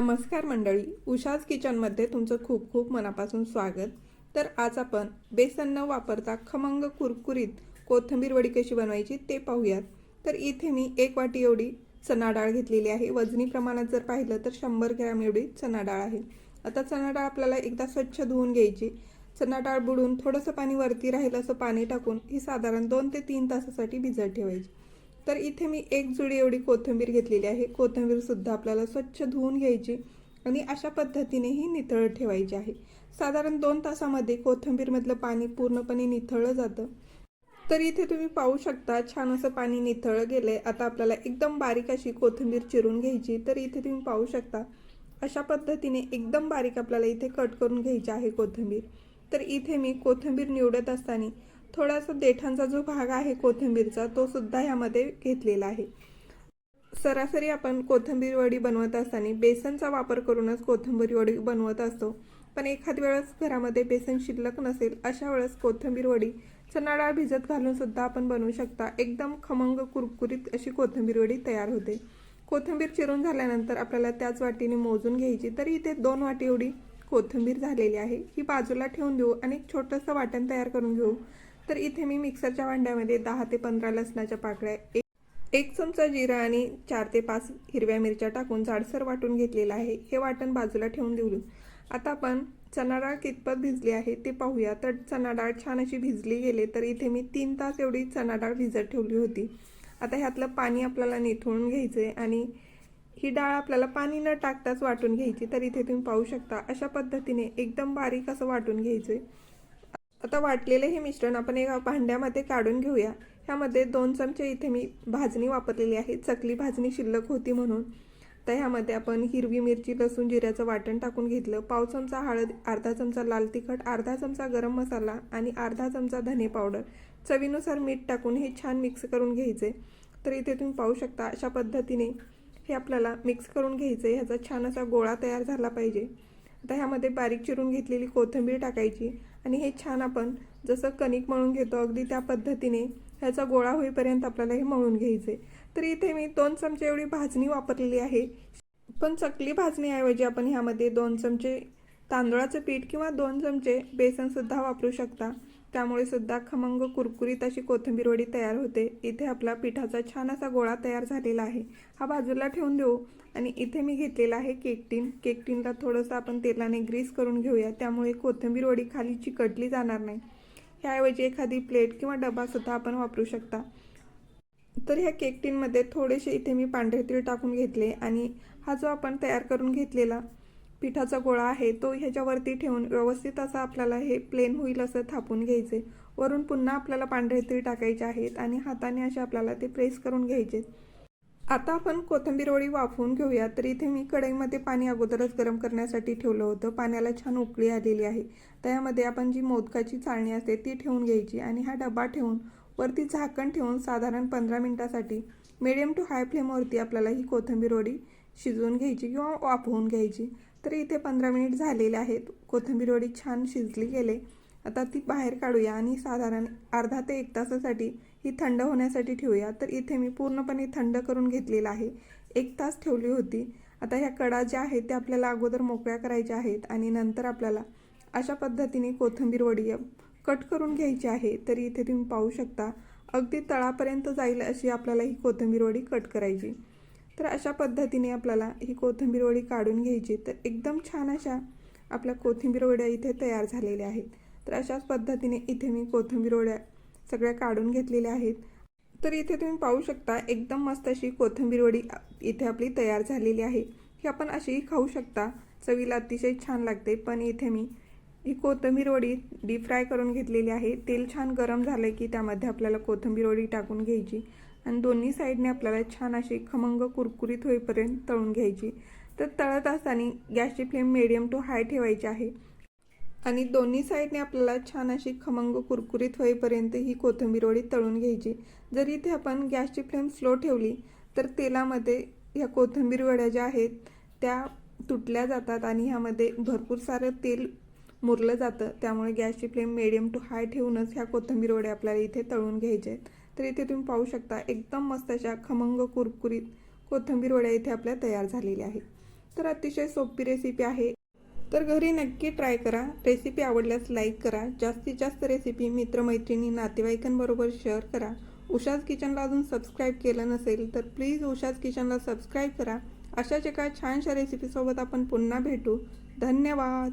नमस्कार मंडळी उषाज किचनमध्ये तुमचं खूप खूप मनापासून स्वागत. तर आज आपण बेसन न वापरता खमंग कुरकुरीत कोथिंबीर वडी कशी बनवायची ते पाहूयात. तर इथे मी एक वाटी एवढी चणा डाळ घेतलेली आहे. वजनी प्रमाणात जर पाहिलं तर शंभर ग्रॅम एवढी चणा डाळ आहे. आता चणा डाळ आपल्याला एकदा स्वच्छ धुवून घ्यायची. चणा डाळ बुडून थोडंसं पाणी वरती राहील असं पाणी टाकून ही साधारण दोन ते तीन तासासाठी भिजत ठेवायची. तर इथे मी एक जुडी एवढी कोथिंबीर घेतलेली आहे. कोथिंबीरसुद्धा आपल्याला स्वच्छ धुवून घ्यायची आणि अशा पद्धतीने ही नितळ ठेवायची आहे. साधारण दोन तासामध्ये कोथिंबीरमधलं पाणी पूर्णपणे निथळलं जातं. तर इथे तुम्ही पाहू शकता छान असं पाणी निथळलं गेलंय. आता आपल्याला एकदम बारीक अशी कोथिंबीर चिरून घ्यायची. तर इथे तुम्ही पाहू शकता अशा पद्धतीने एकदम बारीक आपल्याला इथे कट करून घ्यायची आहे कोथिंबीर. तर इथे मी कोथिंबीर निवडत असताना थोडासा देठांचा जो भाग आहे कोथिंबीरचा तो सुद्धा ह्यामध्ये घेतलेला आहे. सरासरी आपण कोथिंबीर वडी बनवत असताना बेसनचा वापर करूनच कोथिंबीर वडी बनवत असतो. पण एखाद वेळेस घरामध्ये बेसन शिल्लक नसेल अशा वेळेस कोथिंबीर वडी चणा डाळ भिजत घालून सुद्धा आपण बनवू शकता. एकदम खमंग कुरकुरीत अशी कोथिंबीर वडी तयार होते. कोथिंबीर चिरून झाल्यानंतर आपल्याला त्याच वाटीने मोजून घ्यायची. तरी इथे दोन वाटी एवढी कोथिंबीर झालेली आहे. ही बाजूला ठेवून देऊ आणि एक छोटंसं वाटण तयार करून घेऊ. तर इथे मी मिक्सरच्या भांड्यामध्ये दहा ते पंधरा लसणाच्या पाकळ्या एक एक चमचा जिरा आणि चार ते पाच हिरव्या मिरच्या टाकून जाडसर वाटून घेतलेलं आहे. हे वाटण बाजूला ठेवून देऊ आता आपण चणा डाळ कितपत भिजली आहे ते पाहूया. तर चणा डाळ छान अशी भिजली गेले तर इथे मी तीन तास एवढी चणा डाळ भिजत ठेवली होती. आता ह्यातलं पाणी आपल्याला निथळून घ्यायचं आहे आणि ही डाळ आपल्याला पाणी न टाकताच वाटून घ्यायची. तर इथे तुम्ही पाहू शकता अशा पद्धतीने एकदम बारीक असं वाटून घ्यायचं आता वाटलेलं हे मिश्रण आपण एका भांड्यामध्ये काढून घेऊया. ह्यामध्ये दोन चमचे इथे मी भाजणी वापरलेली आहे. चकली भाजणी शिल्लक होती म्हणून. तर ह्यामध्ये आपण हिरवी मिरची लसूण जिऱ्याचं वाटण टाकून घेतलं. पाव चमचा हळद अर्धा चमचा लाल तिखट अर्धा चमचा गरम मसाला आणि अर्धा चमचा धने पावडर. चवीनुसार मीठ टाकून हे छान मिक्स करून घ्यायचे. तर इथे तुम्ही पाहू शकता अशा पद्धतीने हे आपल्याला मिक्स करून घ्यायचं. आहे ह्याचा छान असा गोळा तयार झाला पाहिजे. आता ह्यामध्ये बारीक चिरून घेतलेली कोथिंबीर टाकायची आणि हे छान आपण जसं कणिक मळून घेतो अगदी त्या पद्धतीने ह्याचा गोळा होईपर्यंत आपल्याला हे मळून घ्यायचे तर इथे मी दोन चमचे एवढी भाजणी वापरलेली आहे. पण चकली भाजणीऐवजी आपण ह्यामध्ये दोन चमचे तांदळाचं पीठ किंवा दोन चमचे बेसनसुद्धा वापरू शकता. त्यामुळे सुद्धा खमंग कुरकुरीत अशी कोथिंबीर वडी तयार होते. इथे आपला पिठाचा छान असा गोळा तयार झालेला आहे. हा बाजूला ठेवून देऊ. आणि इथे मी घेतलेला आहे केक टीन. केक टीनला थोडंसं आपण तेलाने ग्रीस करून घेऊया. त्यामुळे कोथिंबीर वडी खाली चिकटली जाणार नाही. ह्याऐवजी एखादी प्लेट किंवा डबासुद्धा आपण वापरू शकता. तर ह्या केक टीनमध्ये थोडेसे इथे मी पांढरे तीळ टाकून घेतले. आणि हा जो आपण तयार करून घेतलेला पिठाचा गोळा आहे तो ह्याच्यावरती ठेवून व्यवस्थित असा आपल्याला हे प्लेन होईल असं थापून घ्यायचे. वरून पुन्हा आपल्याला पांढरे तीळ टाकायचे आहेत आणि हाताने असे आपल्याला ते प्रेस करून घ्यायचे. आता आपण कोथिंबीर ओळी वाफवून घेऊया. तर इथे मी कढईमध्ये पाणी अगोदरच गरम करण्यासाठी ठेवलं होतं. पाण्याला छान उकळी आलेली आहे. त्यामध्ये आपण जी मोदकाची चाळणी असते ती ठेवून घ्यायची आणि हा डबा ठेवून वरती झाकण ठेवून साधारण पंधरा मिनटासाठी मिडियम टू हाय फ्लेमवरती आपल्याला ही कोथिंबीर ओळी शिजवून घ्यायची किंवा वाफवून घ्यायची. तर इथे पंधरा मिनिट झालेले आहेत. कोथिंबीर वडी छान शिजली गेले. आता ती बाहेर काढूया आणि साधारण अर्धा ते एक तासासाठी ही थंड होण्यासाठी ठेवूया. तर इथे मी पूर्णपणे थंड करून घेतलेला आहे. एक तास ठेवली होती. आता ह्या कडा ज्या आहेत त्या आपल्याला अगोदर मोकळ्या करायच्या आहेत आणि नंतर आपल्याला अशा पद्धतीने कोथिंबीर वडी कट करून घ्यायची आहे. तरी इथे तुम्ही पाहू शकता अगदी तळापर्यंत जाईल अशी आपल्याला ही कोथिंबीर वडी कट करायची. तर अशा पद्धतीने आपल्याला ही कोथिंबीर वडी काढून घ्यायची. तर एकदम छान अशा आपल्या कोथिंबीर वड्या इथे तयार झालेल्या आहेत. तर अशाच पद्धतीने इथे मी कोथिंबीर वड्या सगळ्या काढून घेतलेल्या आहेत. तर इथे तुम्ही पाहू शकता एकदम मस्त अशी कोथिंबीर वडी इथे आपली तयार झालेली आहे. ही आपण अशीही खाऊ शकता. चवीला अतिशय छान लागते पण इथे मी ही कोथिंबीर वडी डीप फ्राय करून घेतलेली आहे. तेल छान गरम झालं की त्यामध्ये आपल्याला कोथिंबीर वडी टाकून घ्यायची. आणि दोन्ही साईडने आपल्याला छान अशी खमंग कुरकुरीत होईपर्यंत तळून घ्यायची. तर तळत असताना गॅसची फ्लेम मिडियम टू हाय ठेवायची आहे. आणि दोन्ही साईडने आपल्याला छान अशी खमंग कुरकुरीत होईपर्यंत ही कोथिंबीर वडी तळून घ्यायची. जर इथे आपण गॅसची फ्लेम स्लो ठेवली तर तेलामध्ये ह्या कोथिंबीर वड्या ज्या आहेत त्या तुटल्या जातात आणि ह्यामध्ये भरपूर सारं तेल मुरलं जातं. त्यामुळे गॅसची फ्लेम मिडियम टू हाय ठेवूनच ह्या कोथिंबीर वड्या आपल्याला इथे तळून घ्यायच्या आहेत. तर इथे तुम्ही पाहू शकता एकदम मस्त अशा खमंग कुरकुरीत कोथिंबीर वड्या इथे आपल्या तयार झालेल्या आहेत. तर अतिशय सोपी रेसिपी आहे. तर घरी नक्की ट्राय करा. रेसिपी आवडल्यास लाईक करा. जास्तीत जास्त रेसिपी मित्रमैत्रिणी नातेवाईकांबरोबर शेअर करा. उषाज किचनला अजून सबस्क्राईब केलं नसेल तर प्लीज उषाज किचनला सबस्क्राईब करा. अशाच एका छानशा रेसिपीसोबत आपण पुन्हा भेटू. धन्यवाद!